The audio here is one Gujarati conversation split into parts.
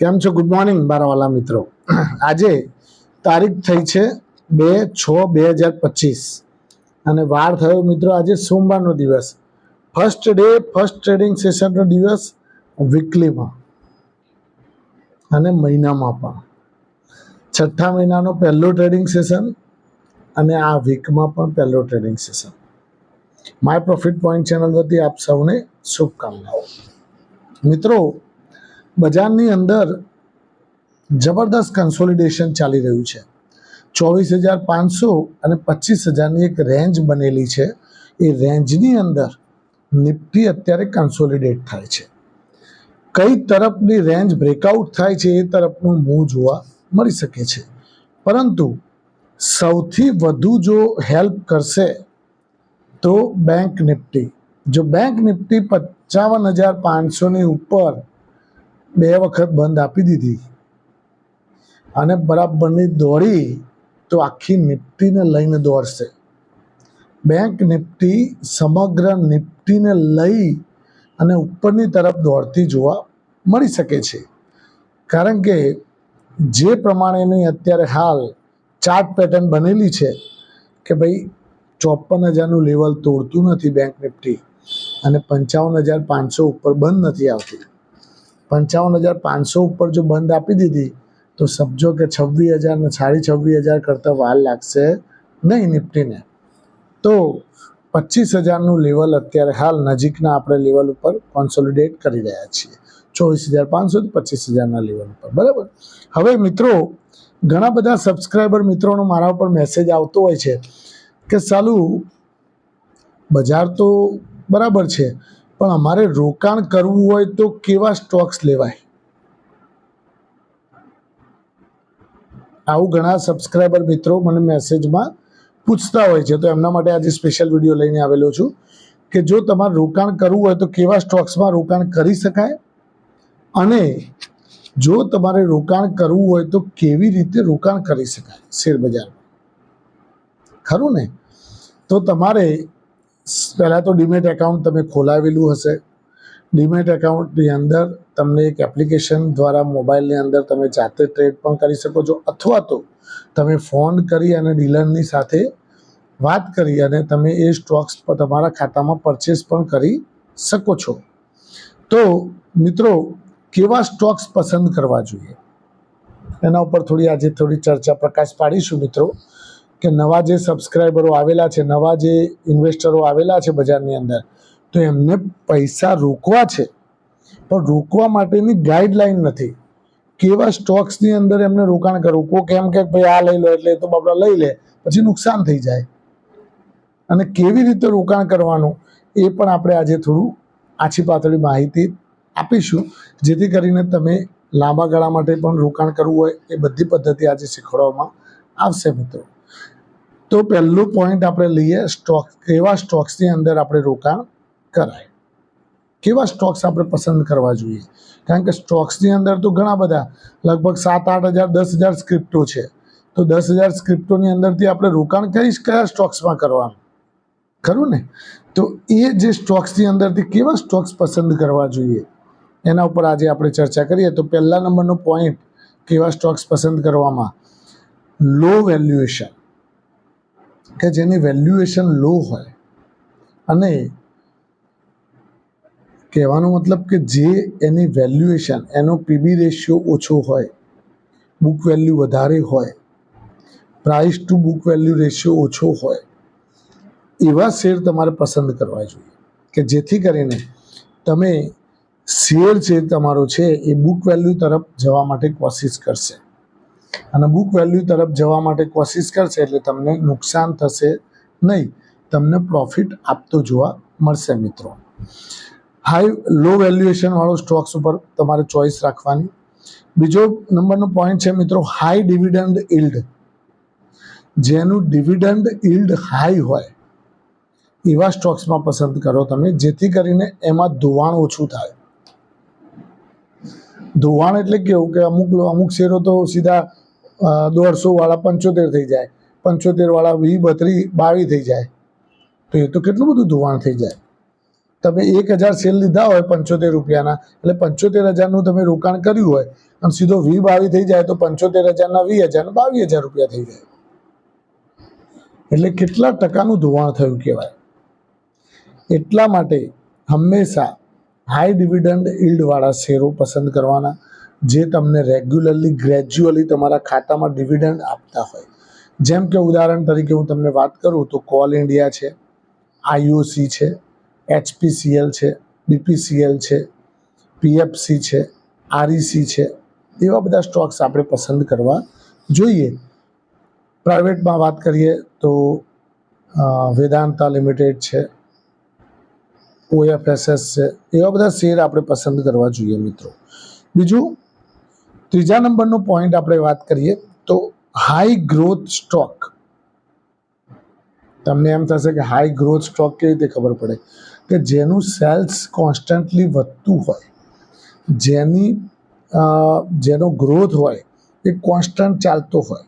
કેમ છો? ગુડ મોર્નિંગ મારા વાલા મિત્રો. આજે તારીખ થઈ છે બે છ બે હજાર પચીસ. અને વાર થયો મિત્રો, આજે સોમવારનો દિવસ. ફર્સ્ટ ડે ફર્સ્ટ ટ્રેડિંગ સેશનનો દિવસ વીકલીમાં અને મહિનામાં પણ. છઠ્ઠા મહિનાનો પહેલો ટ્રેડિંગ સેશન અને આ વીકમાં પણ પહેલો trading session my profit point channel વતી આપ સૌને શુભકામનાઓ. મિત્રો બજારની અંદર જબરદસ્ત કન્સોલિડેશન ચાલી રહ્યું છે. ચોવીસ હજાર પાંચસો અને પચીસ હજારની એક રેન્જ બનેલી છે. એ રેન્જની અંદર નિફ્ટી અત્યારે કન્સોલિડેટ થાય છે. કઈ તરફની રેન્જ બ્રેકઆઉટ થાય છે એ તરફનું મોં જોવા મળી શકે છે. પરંતુ સૌથી વધુ જો હેલ્પ કરશે તો બેંક નિફ્ટી. જો બેંક નિફ્ટી પંચાવન હજાર પાંચસોની ઉપર બે વખત બંધ આપી દીધી. અને બરાબરની દોડી તો આખી નિફ્ટીને લઈને દોડશે. બેંક નિફ્ટી સમગ્ર નિફ્ટીને લઈ અને ઉપરની તરફ દોડતી જોવા મળી શકે છે. કારણ કે જે પ્રમાણેની અત્યારે હાલ ચાર્ટ પેટર્ન બનેલી છે કે ભાઈ ચોપન હજારનું લેવલ તોડતું નથી બેંક નિફ્ટી અને પંચાવન હજાર પાંચસો ઉપર બંધ નથી આવતી. પંચાવન હજાર પાંચસો ઉપર જો બંધ આપી દીધી, તો સમજો કે છવ્વીસ હજાર ને સાડી છવ્વીસ હજાર કરતાં વાર લાગશે નહીં નિફ્ટીને. તો પચીસ હજારનું લેવલ અત્યારે હાલ નજીકના આપણે લેવલ ઉપર કોન્સોલિડેટ કરી રહ્યા છીએ. ચોવીસ હજાર પાંચસોથી પચીસ હજારના લેવલ ઉપર. બરાબર? હવે મિત્રો, ઘણા બધા સબસ્ક્રાઈબર મિત્રોનો મારા ઉપર મેસેજ આવતો હોય છે કે, સાલું, બજાર તો બરાબર છે પણ અમારે રોકાણ કરવું હોય તો કેવા સ્ટોક્સ લેવાય? આવું ઘણા સબસ્ક્રાઈબર મિત્રો મને મેસેજમાં પૂછતા હોય છે. તો એમના માટે આજે સ્પેશિયલ વીડિયો લઈને આવેલો છું કે જો તમારે રોકાણ કરવું હોય તો કેવા સ્ટોક્સમાં રોકાણ કરી શકાય? અને જો તમારે રોકાણ કરવું હોય તો કેવી રીતે રોકાણ કરી શકાય શેર બજારમાં ખરું ને? તો તમારે પહેલાં તો ડીમેટ એકાઉન્ટ તમે ખોલાવેલું હશે. ડીમેટ એકાઉન્ટની અંદર તમને એક એપ્લિકેશન દ્વારા મોબાઈલની અંદર તમે જાતે ટ્રેડ પણ કરી શકો છો. અથવા તો તમે ફોન કરી અને ડીલરની સાથે વાત કરી અને તમે એ સ્ટોક્સ પર તમારા ખાતામાં પરચેસ પણ કરી શકો છો. તો મિત્રો, કેવા સ્ટોક્સ પસંદ કરવા જોઈએ? એના ઉપર થોડી આજે થોડી ચર્ચા પ્રકાશ પાડીશું મિત્રો. કે નવા જે સબસ્ક્રાઈબરો આવેલા છે, નવા જે ઇન્વેસ્ટરો આવેલા છે બજારની અંદર, તો એમને પૈસા રોકવા છે. પણ રોકવા માટેની ગાઈડલાઈન નથી. કેવા સ્ટોક્સની અંદર એમને રોકાણ કરવું? કોક એમ કે ભાઈ આ લઈ લો એટલે તો બાપડા લઈ લે, પછી નુકસાન થઈ જાય. અને કેવી રીતે રોકાણ કરવાનું? એ પણ આપણે આજે થોડું આછી પાતળી માહિતી આપીશું, જેથી કરીને તમે લાંબા ગાળા માટે પણ રોકાણ કરવું હોય, એ બધી પદ્ધતિ આજે શીખવાડવામાં આવશે મિત્રો. તો પહેલું પોઈન્ટ આપણે લઈએ સ્ટોક કેવા સ્ટોક્સની અંદર આપણે રોકાણ કરાય. કેવા સ્ટોક્સ આપણે પસંદ કરવા જોઈએ? કારણ કે સ્ટોક્સની અંદર તો ઘણા બધા, લગભગ સાત, આઠ હજાર, દસ હજાર સ્ક્રિપ્ટો છે. તો દસ હજાર સ્ક્રિપ્ટોની અંદરથી આપણે રોકાણ કઈ કયા સ્ટોક્સમાં કરવાનું? ખરું ને? તો એ જે સ્ટોક્સની અંદરથી કેવા સ્ટોક્સ પસંદ કરવા જોઈએ? એના ઉપર આજે આપણે ચર્ચા કરીએ. તો પહેલા નંબરનો પોઈન્ટ કેવા સ્ટોક્સ પસંદ કરવામાં? લો વેલ્યુએશન કે જેની વેલ્યુએશન લો હોય. અને કહેવાનો મતલબ કે જે એની વેલ્યુએશન એનો પીબી રેશિયો ઓછો હોય બુક વેલ્યુ વધારે હોય price to book value ratio ઓછો હોય, એવા શેર તમારે પસંદ કરવા જોઈએ. કે જેથી કરીને તમે શેર જે તમારો છે એ બુક વેલ્યુ તરફ જવા માટે કોશિશ કરશે. અને બુક વેલ્યુ તરફ જવા માટે કોશિશ કરશે એટલે તમને નુકસાન થશે નહીં. તમને પ્રોફિટ આપતો જોવા મળશે મિત્રો. હાઈ લો વેલ્યુએશન વાળો સ્ટોક્સ ઉપર તમારે ચોઇસ રાખવાની. બીજો નંબરનો પોઈન્ટ છે મિત્રો હાઈ ડિવિડન્ડ ઇલ્ડ જેનું ડિવિડન્ડ ઇલ્ડ હાઈ હોય, એવા સ્ટોક્સમાં પસંદ કરો તમે, જેથી કરીને એમાં ધોવાણ ઓછું થાય. ધોવાણ એટલે કેવું કે અમુક અમુક શેરો તો સીધા દોઢસો વાળા પંચોતેર થઈ જાય. પંચોતેર વાળા વી બત્રી બાવીસ થઈ જાય. તો એ તો કેટલું બધું ધોવાણ થઈ જાય. તમે એક હજાર સેલ લીધા હોય પંચોતેર રૂપિયાના, એટલે પંચોતેર હજારનું તમે રોકાણ કર્યું હોય અને સીધો વી બાવી થઈ જાય તો પંચોતેર હજારના વીસ હજાર બાવીસ હજાર રૂપિયા થઈ જાય. એટલે કેટલા ટકાનું ધોવાણ થયું કહેવાય. એટલા માટે હંમેશા હાઈ ડિવિડન્ડ વાળા શેરો પસંદ કરવાના. જે તમને રેગ્યુલરલી ગ્રેજ્યુઅલી તમારા ખાતામાં ડિવિડન્ડ આપતા હોય. જેમ કે ઉદાહરણ તરીકે હું તમને વાત કરું તો કોલ ઇન્ડિયા છે આઈઓસી છે એચપીસીએલ છે બીપીસીએલ છે પીએફસી છે આરઈસી છે, એવા બધા સ્ટોક્સ આપણે પસંદ કરવા જોઈએ. પ્રાઇવેટમાં વાત કરીએ તો વેદાંતા લિમિટેડ છે ઓએફએસએસ છે, એવા બધા શેર આપણે પસંદ કરવા જોઈએ મિત્રો. બીજું ત્રીજા નંબરનો પોઈન્ટ આપણે વાત કરીએ તો હાઈ ગ્રોથ સ્ટોક તમને એમ થશે કે હાઈ ગ્રોથ સ્ટોક કેવી રીતે ખબર પડે? કે જેનું સેલ્સ કોન્સ્ટન્ટલી વધતું હોય, જેની જેનો ગ્રોથ હોય એ કોન્સ્ટન્ટ ચાલતો હોય.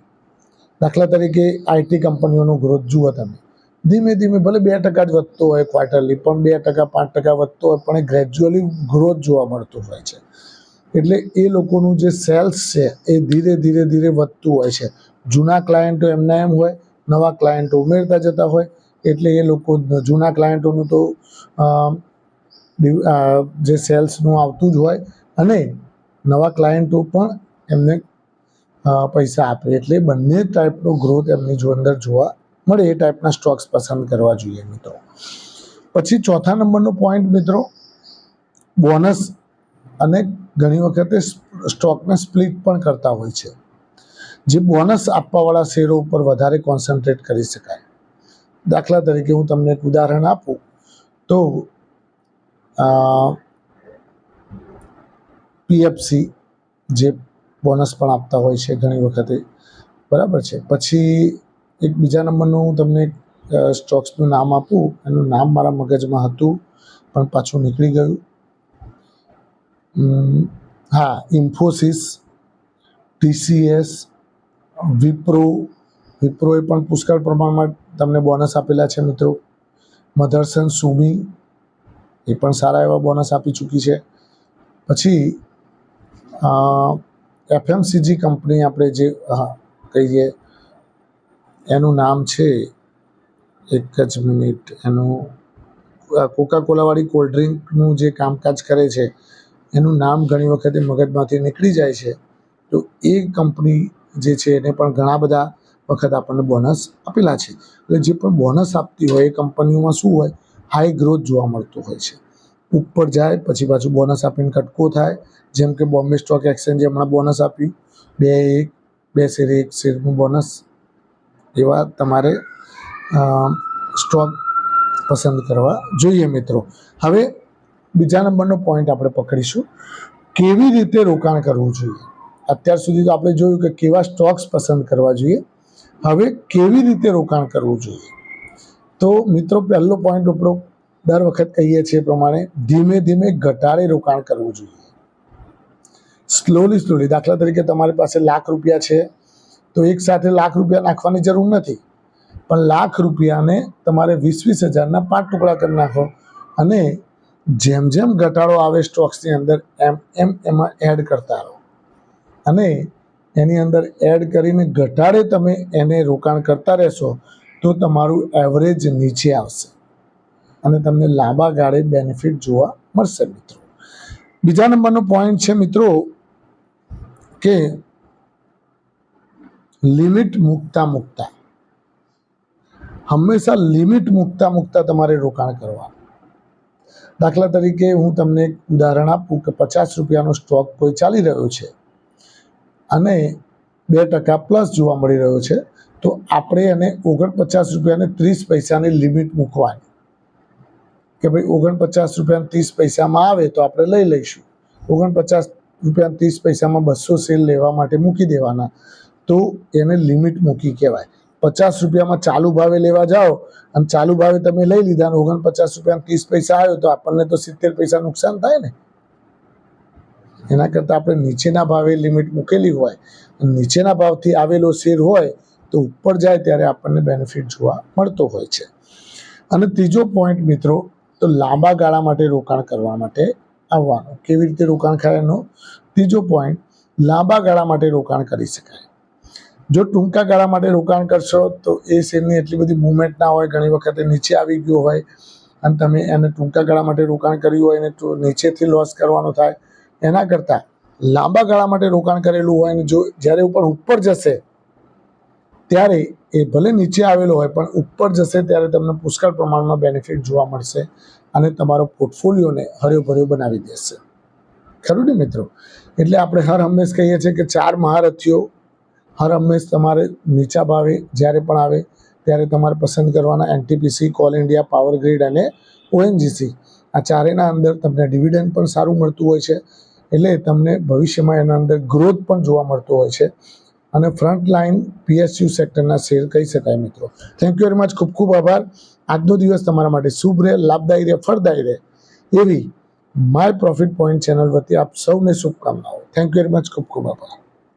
દાખલા તરીકે આઈટી કંપનીઓનો ગ્રોથ જુઓ તમે. ધીમે ધીમે ભલે બે ટકા જ વધતો હોય ક્વાર્ટરલી પણ બે ટકા, પાંચ ટકા વધતો હોય, પણ એ ગ્રેજ્યુઅલી ગ્રોથ જોવા મળતું હોય છે. એટલે એ લોકોનું જે સેલ્સ છે, એ ધીરે ધીરે ધીરે વધતું હોય છે. જૂના ક્લાયન્ટો એમના એમ હોય, નવા ક્લાયન્ટો ઉમેરતા જતા હોય, એટલે એ લોકો જૂના ક્લાયન્ટોનું તો જે સેલ્સનું આવતું જ હોય, અને નવા ક્લાયન્ટો પણ એમને પૈસા આપે. એટલે બંને ટાઈપનો ગ્રોથ એમની જો અંદર જોવા મળે, એ ટાઈપના સ્ટોક્સ પસંદ કરવા જોઈએ મિત્રો. પછી ચોથા નંબરનો પોઈન્ટ મિત્રો બોનસ અને ઘણી વખતે સ્ટોકને સ્પ્લિટ પણ કરતા હોય છે. જે બોનસ આપવાવાળા શેરો ઉપર વધારે કોન્સન્ટ્રેટ કરી શકાય. દાખલા તરીકે હું તમને એક ઉદાહરણ આપું. તો પીએફસી જે બોનસ પણ આપતા હોય છે ઘણી વખતે. બરાબર છે? પછી એક બીજા નંબરનું હું તમને સ્ટોક્સનું નામ આપું. એનું નામ મારા મગજમાં હતું, પણ પાછું નીકળી ગયું. હા ઇન્ફોસિસ ટીસીએસ વિપ્રો વિપ્રોએ પણ પુષ્કળ પ્રમાણમાં તમને બોનસ આપેલા છે મિત્રો. મધરસન સુમી એ પણ સારા એવા બોનસ આપી ચૂકી છે. પછી એફએમસીજી કંપની આપણે જે કહીએ, એનું નામ છે, એક જ મિનિટ, એનું કોકા કોલાવાળી કોલ્ડ ડ્રિંકનું જે કામકાજ કરે છે એનું નામ ઘણી વખતે મગજમાંથી નીકળી જાય છે. તો એ કંપની જે છે એને પણ ઘણા બધા વખત આપણને બોનસ આપેલા છે. એટલે જે પણ બોનસ આપતી હોય એ કંપનીઓમાં શું હોય? હાઈ ગ્રોથ જોવા મળતું હોય છે. ઉપર જાય, પછી પાછું બોનસ આપીને કટકો થાય. જેમ કે બોમ્બે સ્ટોક એક્સચેન્જે હમણાં બોનસ આપ્યું. બે એક, બે શેર એક શેરનું બોનસ એવા તમારે સ્ટોક પસંદ કરવા જોઈએ મિત્રો. હવે બીજા નંબરનો પોઈન્ટ આપણે પકડીશું. કેવી રીતે રોકાણ કરવું જોઈએ? અત્યાર સુધી તો આપણે જોયું કે કેવા સ્ટોક્સ પસંદ કરવા જોઈએ. હવે કેવી રીતે રોકાણ કરવું જોઈએ? તો મિત્રો, પહેલો પોઈન્ટ આપણો દર વખત કહીએ છીએ પ્રમાણે ધીમે ધીમે ઘટાડે રોકાણ કરવું જોઈએ. સ્લોલી સ્લોલી દાખલા તરીકે તમારી પાસે લાખ રૂપિયા છે, તો એક સાથે લાખ રૂપિયા નાખવાની જરૂર નથી. પણ લાખ રૂપિયાને તમારે વીસ વીસ હજારના પાંચ ટુકડા કરી નાખો અને જેમ જેમ ઘટાડો આવે સ્ટોક્સની અંદર, એમ એમ એમાં એડ કરતા રહો. અને એની અંદર એડ કરીને ઘટાડે તમે એને રોકાણ કરતા રહેશો, તો તમારું એવરેજ નીચે આવશે. અને તમને લાંબા ગાળે બેનિફિટ જોવા મળશે મિત્રો. બીજા નંબરનો પોઈન્ટ છે મિત્રો, કે લિમિટ મૂકતા મૂકતા. હંમેશા લિમિટ મૂકતા મૂકતા તમારે રોકાણ કરવાનું. દાખલા તરીકે હું તમને એક ઉદાહરણ આપું કે પચાસ રૂપિયાનો સ્ટોક કોઈ ચાલી રહ્યો છે અને બે ટકા પ્લસ જોવા મળી રહ્યો છે, તો આપણે એને ઓગણપચાસ રૂપિયાને ત્રીસ પૈસાની લિમિટ મૂકવાની. કે ભાઈ ઓગણપચાસ રૂપિયા ત્રીસ પૈસામાં આવે તો આપણે લઈ લઈશું. ઓગણપચાસ રૂપિયા ત્રીસ પૈસામાં બસો સેલ લેવા માટે મૂકી દેવાના. તો એને લિમિટ મૂકી કહેવાય. પચાસ રૂપિયામાં ચાલુ ભાવે લેવા જાઓ અને ચાલુ ભાવે તમે લઈ લીધા ઓગણપચાસ રૂપિયા ત્રીસ પૈસા આવ્યો, તો આપણને તો સિત્તેર પૈસા નુકસાન થાય ને. એના કરતાં આપણે નીચેના ભાવે લિમિટ મૂકેલી હોય. નીચેના ભાવથી આવેલો શેર હોય, તો ઉપર જાય ત્યારે આપણને બેનિફિટ જોવા મળતો હોય છે. અને ત્રીજો પોઈન્ટ મિત્રો, તો લાંબા ગાળા માટે રોકાણ કરવા માટે આવવાનું. કેવી રીતે રોકાણ કરવાનું ત્રીજો પોઈન્ટ લાંબા ગાળા માટે રોકાણ કરી શકાય. જો ટૂંકા ગાળા માટે રોકાણ કરશો, તો એ શેરની એટલી બધી મુવમેન્ટ ના હોય, ઘણી વખતે નીચે આવી ગયો હોય, અને તમે એને ટૂંકા ગાળા માટે રોકાણ કર્યું હોય તો નીચેથી લોસ કરવાનો થાય, એના કરતાં લાંબા ગાળા માટે રોકાણ કરેલું હોય, અને જો જ્યારે ઉપર ઉપર જશે, ત્યારે એ ભલે નીચે આવેલો હોય, પણ ઉપર જશે, ત્યારે તમને પુષ્કળ પ્રમાણમાં બેનિફિટ જોવા મળશે, અને તમારો પોર્ટફોલિયોને હર્યોભર્યો બનાવી દેશે. ખરું ને મિત્રો? એટલે આપણે હર હંમેશ કહીએ છીએ કે ચાર મહારથીઓ હર હંમેશ તમારે નીચા ભાવે જ્યારે પણ આવે ત્યારે તમારે પસંદ કરવાના NTPC coal India power grid અને ઓએનજીસી આ ચારેયના અંદર તમને ડિવિડન્ડ પણ સારું મળતું હોય છે. એટલે તમને ભવિષ્યમાં એના અંદર ગ્રોથ પણ જોવા મળતો હોય છે. અને ફ્રન્ટ લાઇન પીએસયુ સેક્ટરના શેર કહી શકાય મિત્રો. થેન્ક યુ વેરી મચ ખૂબ ખૂબ આભાર. આજનો દિવસ તમારા માટે શુભ રહે, લાભદાયી રહે, ફળદાયી રહે એવી માય પ્રોફિટ પોઈન્ટ ચેનલ વતી આપ સૌને શુભકામનાઓ. થેન્ક યુ વેરી મચ ખૂબ ખૂબ આભાર.